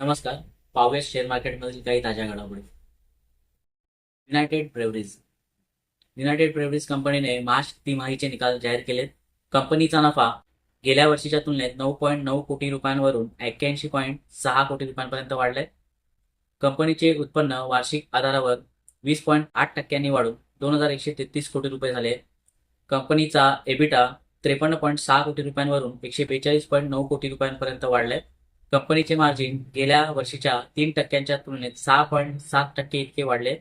नमस्कार. पाहूया शेअर मार्केटमधील काही ताज्या घडामोडी. युनायटेड ब्रेवरीज युनायटेड ब्रेवरीज कंपनीने मार्च तिमाहीचे निकाल जाहीर केलेत. कंपनीचा नफा गेल्या वर्षीच्या तुलनेत नऊ पॉईंट नऊ कोटी रुपयांवरून एक्क्याऐंशी पॉईंट सहा कोटी रुपयांपर्यंत वाढले कंपनीचे उत्पन्न वार्षिक आधारावर वीस पॉईंट आठ टक्क्यांनी वाढून दोन हजार एकशे तेहतीस कोटी रुपये झाले. कंपनीचा एबिटा त्रेपन्न पॉईंट सहा कोटी रुपयांवरून एकशे बेचाळीस पॉईंट नऊ कोटी रुपयांपर्यंत वाढले कंपनीचे मार्जिन गेल्या वर्षीच्या तीन टक्क्यांच्या तुलनेत सहा पॉईंट सात टक्के इतके वाढले.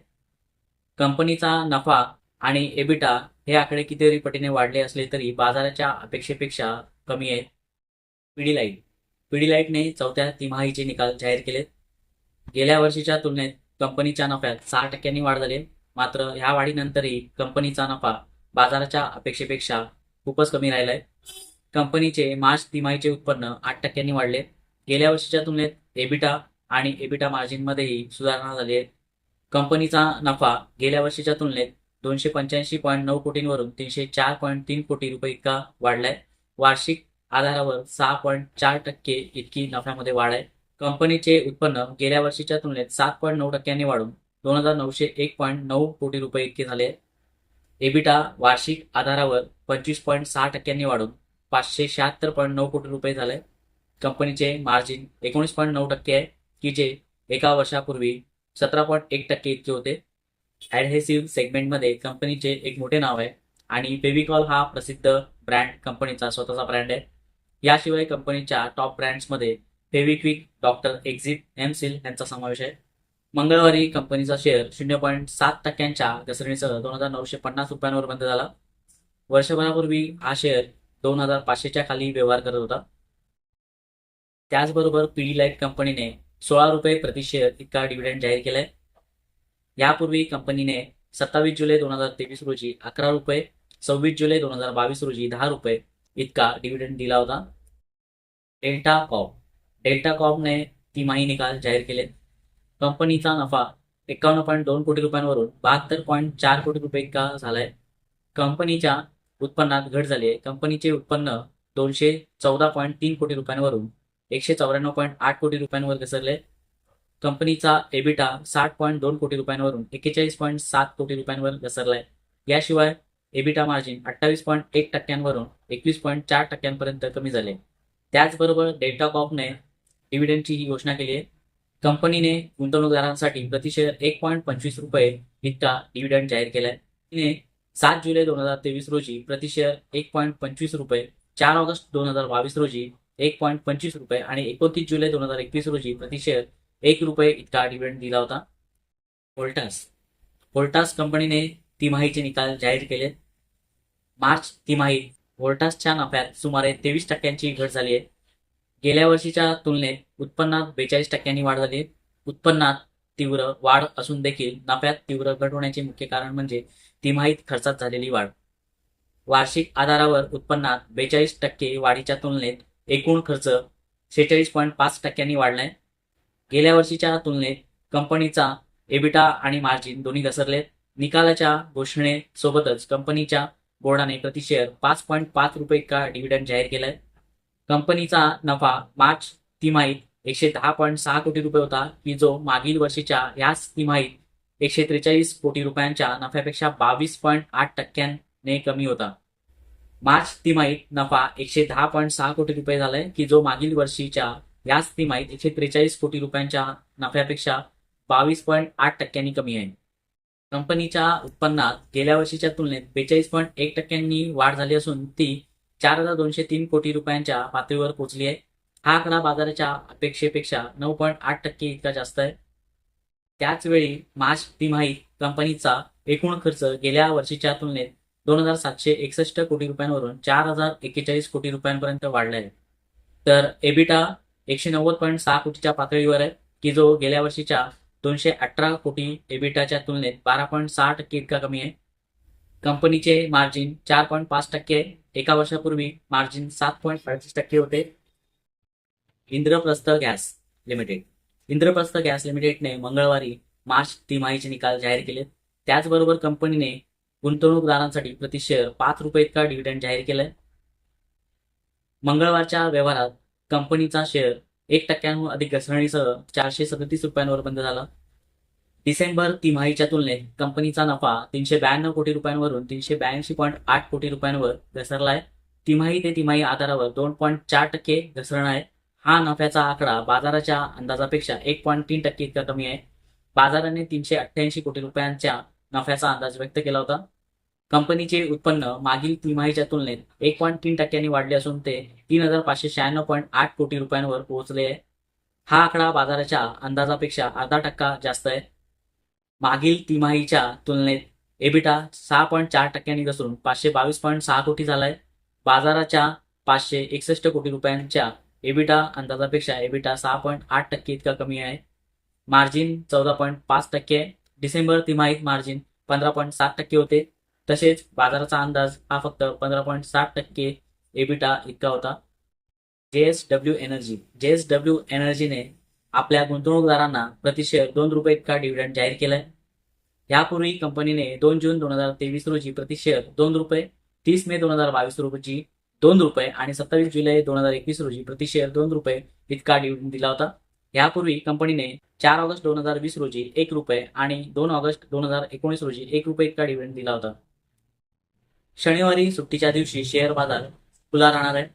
कंपनीचा नफा आणि एबिटा हे आकडे कितीतरी पटीने वाढले असले तरी बाजाराच्या अपेक्षेपेक्षा कमी आहेत. पिडीलाईट पिडीलाईटने चौथ्या तिमाहीचे निकाल जाहीर केलेत. गेल्या वर्षीच्या तुलनेत कंपनीच्या नफ्यात सहा टक्क्यांनी वाढ झाली मात्र ह्या वाढीनंतरही कंपनीचा नफा बाजाराच्या अपेक्षेपेक्षा खूपच कमी राहिलाय कंपनीचे मार्च तिमाहीचे उत्पन्न आठ टक्क्यांनी वाढले. गेल्या वर्षीच्या तुलनेत एबिटा आणि एबिटा मार्जिनमध्येही सुधारणा झाली आहे. कंपनीचा नफा गेल्या वर्षीच्या तुलनेत दोनशे पंच्याऐंशी पॉईंट नऊ कोटींवरून तीनशे चार पॉईंट तीन कोटी रुपये इतका वाढलाय. वार्षिक आधारावर सहा पॉईंट चार टक्के इतकी नफ्यामध्ये वाढ आहे. कंपनीचे उत्पन्न गेल्या वर्षीच्या तुलनेत सात पॉईंट नऊ टक्क्यांनी वाढून दोन हजार नऊशे एक पॉईंट नऊ कोटी रुपये इतके झाले एबिटा वार्षिक आधारावर पंचवीस पॉईंट सहा टक्क्यांनी वाढून पाचशे शहात्तर पॉईंट नऊ कोटी रुपये झाले कंपनीचे मार्जिन एकोणीस पॉईंट नऊ टक्के आहे की जे एका वर्षापूर्वी सतरा पॉईंट एक टक्के इतके होते. ॲडहेसिव्ह सेगमेंटमध्ये कंपनीचे एक मोठे नाव आहे आणि फेविकॉल हा प्रसिद्ध ब्रँड कंपनीचा स्वतःचा ब्रँड आहे. याशिवाय कंपनीच्या top ब्रँड्समध्ये Fevikwik doctor Fixit M Seal यांचा समावेश आहे. मंगळवारी कंपनीचा शेअर शून्य पॉईंट सात टक्क्यांच्या घसरणीसह दोन हजार नऊशे पन्नास रुपयांवर बंद झाला. वर्षभरापूर्वी हा शेअर दोन हजार पाचशेच्या खाली व्यवहार करत होता. त्याचबरोबर पीडी लाइट कंपनीने सोळा रुपये प्रति शेअर इतका डिव्हिडंड जाहीर केलाय. यापूर्वी कंपनीने सत्तावीस जुलै दोन हजार तेवीस रोजी अकरा रुपये सव्वीस जुलै दोन हजार बावीस रोजी दहा रुपये इतका डिव्हिडंड दिला होता. डेल्टा कॉप डेल्टा कॉपने तिमाही निकाल जाहीर केले. कंपनीचा नफा एकावन्न पॉईंट दोन कोटी रुपयांवरून बहात्तर पॉईंट चार कोटी रुपये इतका झालाय. कंपनीच्या उत्पन्नात घट झाली आहे. कंपनीचे उत्पन्न दोनशे चौदा पॉईंट तीन कोटी रुपयांवरून एकशे चौऱ्याण्णव पॉईंट आठ कोटी रुपयांवर घसरले. कंपनीचा एबिटा साठ पॉईंट दोन कोटी रुपयांवरून एक्केचाळीस पॉईंट सात कोटी रुपयांवर घसरलाय. याशिवाय एबिटा मार्जिन अठ्ठावीस पॉईंट एक टक्क्यांवरून एकवीस पॉईंट चार टक्क्यांपर्यंत कमी झाले. त्याचबरोबर डेल्टा कॉपने डिव्हिडंडची ही घोषणा केली आहे. कंपनीने गुंतवणूकदारांसाठी प्रतिशेअर एक पॉईंट पंचवीस रुपये इतका डिव्हिडंड जाहीर केलाय. तिने सात जुलै दोन हजार तेवीस रोजी प्रतिशेअर एक पॉईंट पंचवीस रुपये चार ऑगस्ट दोन हजार बावीस रोजी एक पॉईंट पंचवीस रुपये आणि एकोणतीस जुलै दोन हजार एकवीस रोजी प्रतिशेअर एक रुपये इतका डिव्हिडंड दिला होता. व्होल्टास पोल्टास कंपनीने तिमाहीचे निकाल जाहीर केले. मार्च तिमाहीत व्होल्टासच्या नफ्यात सुमारे तेवीस टक्क्यांची घट झाली आहे. गेल्या वर्षीच्या तुलनेत उत्पन्नात बेचाळीस टक्क्यांनी वाढ झाली आहे. उत्पन्नात तीव्र वाढ असून देखील नफ्यात तीव्र घट होण्याचे मुख्य कारण म्हणजे तिमाहीत खर्चात झालेली वाढ. वार्षिक आधारावर उत्पन्नात बेचाळीस टक्के वाढीच्या तुलनेत एकूण खर्च सेहेचाळीस पॉईंट पाच टक्क्यांनी वाढलाय. गेल्या वर्षीच्या तुलनेत कंपनीचा एबिटा आणि मार्जिन दोन्ही घसरले. निकालाच्या घोषणेसोबतच कंपनीच्या बोर्डाने प्रति शेअर पाच पॉईंट पाच रुपये इतका डिव्हिडंड जाहीर केलाय. कंपनीचा नफा मार्च तिमाहीत एकशे दहा पॉईंट सहा कोटी रुपये होता की जो मागील वर्षीच्या याच तिमाहीत एकशे त्रेचाळीस कोटी रुपयांच्या नफ्यापेक्षा बावीस पॉईंट आठ टक्क्यांने कमी होता. मार्च तिमाहीत नफा एकशे दहा पॉईंट सहा कोटी रुपये झालाय की जो मागील वर्षीच्या याच तिमाहीत एकशे त्रेचाळीस कोटी रुपयांच्या नफ्यापेक्षा बावीस पॉईंट आठ टक्क्यांनी कमी आहे. कंपनीच्या उत्पन्नात गेल्या वर्षीच्या तुलनेत बेचाळीस पॉईंट एक टक्क्यांनी वाढ झाली असून ती चार हजार दोनशे तीन कोटी रुपयांच्या पातळीवर पोहोचली आहे. हा आकडा बाजाराच्या अपेक्षेपेक्षा नऊ पॉईंट आठ टक्के इतका जास्त आहे. त्याचवेळी मार्च तिमाहीत कंपनीचा एकूण खर्च गेल्या वर्षीच्या तुलनेत दोन हजार सातशे एकसष्ट कोटी रुपयांवरून चार हजार एक्केचाळीस कोटी रुपयांपर्यंत वाढले आहे तर एबिटा एकशे नव्वद पॉईंट सहा कोटीच्या पातळीवर आहे की जो गेल्या वर्षीच्या दोनशे अठरा कोटी एबिटाच्या तुलनेत बारा पॉईंट सहा टक्के इतका कमी आहे. कंपनीचे मार्जिन चार पॉईंट पाच टक्के आहे. एका वर्षापूर्वी मार्जिन सात पॉईंट पंचवीस टक्के होते. Indraprastha gas limited. Indraprastha gas लिमिटेडने मंगळवारी मार्च तिमाहीचे निकाल जाहीर केले त्याचबरोबर कंपनीने गुंतवणूकदारांसाठी प्रति शेअर पाच रुपये इतका डिव्हिडंड जाहीर केलाय. मंगळवारच्या व्यवहारात कंपनीचा शेअर एक टक्क्यांहून अधिक घसरणीसह चारशे सदतीस रुपयांवर बंद झाला. डिसेंबर तिमाहीच्या तुलनेत कंपनीचा नफा तीनशे ब्याण्णव कोटी रुपयांवरून तीनशे ब्याऐंशी पॉईंट आठ कोटी रुपयांवर घसरलाय. तिमाही ते तिमाही आधारावर दोन पॉईंट चार टक्के घसरण आहे. हा नफ्याचा आकडा बाजाराच्या अंदाजापेक्षा एक पॉईंट तीन टक्के इतका कमी आहे. बाजाराने तीनशे अठ्ठ्याऐंशी कोटी रुपयांच्या नफ्याचा अंदाज व्यक्त केला होता. कंपनीचे उत्पन्न मागील तिमाहीच्या तुलनेत एक पॉईंट तीन टक्क्यांनी वाढले असून ते तीन हजार पाचशे शहाण्णव पॉईंट आठ कोटी रुपयांवर पोहोचले आहे. हा आकडा बाजाराच्या अंदाजापेक्षा अर्धा टक्का जास्त आहे. मागील तिमाहीच्या तुलनेत एबिटा सहा पॉईंट चार टक्क्यांनी घसरून पाचशे बावीस पॉईंट सहा कोटी झालाय. बाजाराच्या पाचशे एकसष्ट कोटी रुपयांच्या एबिटा अंदाजापेक्षा एबिटा सहा पॉईंट आठ टक्के इतका कमी आहे. मार्जिन चौदा पॉईंट पाच टक्के आहे. डिसेंबर तिमाहीत मार्जिन पंधरा पॉईंट सात टक्के होते. तसेच बाजाराचा अंदाज हा फक्त पंधरा पॉईंट सात टक्के एबिटा इतका होता. जेएसडब्ल्यू एनर्जी जेएसडब्ल्यू एनर्जीने आपल्या गुंतवणूकदारांना प्रतिशेअर दोन रुपये इतका डिव्हिडंड जाहीर केलाय. यापूर्वी कंपनीने दोन जून दोन हजार तेवीस रोजी प्रतिशेअर दोन रुपये तीस मे दोन हजार बावीस रोजी दोन रुपये आणि सत्तावीस जुलै दोन हजार एकवीस रोजी प्रतिशेअर दोन रुपये इतका डिव्हिडंड दिला होता. यापूर्वी कंपनीने चार ऑगस्ट दोन हजार वीस रोजी एक रुपये आणि दोन ऑगस्ट दोन हजार एकोणीस रोजी एक रुपये इतका डिव्हिडंड दिला होता. शनिवारी सुट्टीच्या दिवशी शेअर बाजार खुला राहणार आहे.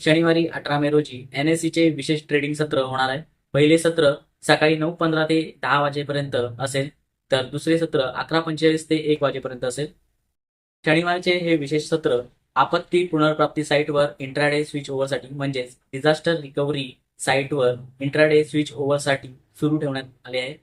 शनिवारी अठरा मे रोजी NSE चे विशेष ट्रेडिंग सत्र होणार आहे. पहिले सत्र सकाळी नऊ पंधरा ते दहा वाजेपर्यंत असेल तर दुसरे सत्र अकरा पंचेचाळीस ते एक वाजेपर्यंत असेल. शनिवारचे हे विशेष सत्र आपत्ती पुनर्प्राप्ती साईटवर इंट्राडे स्विच ओव्हरसाठी म्हणजेच डिझास्टर रिकव्हरी साईटवर इंट्राडे स्विच ओव्हरसाठी सुरू ठेवण्यात आले आहे.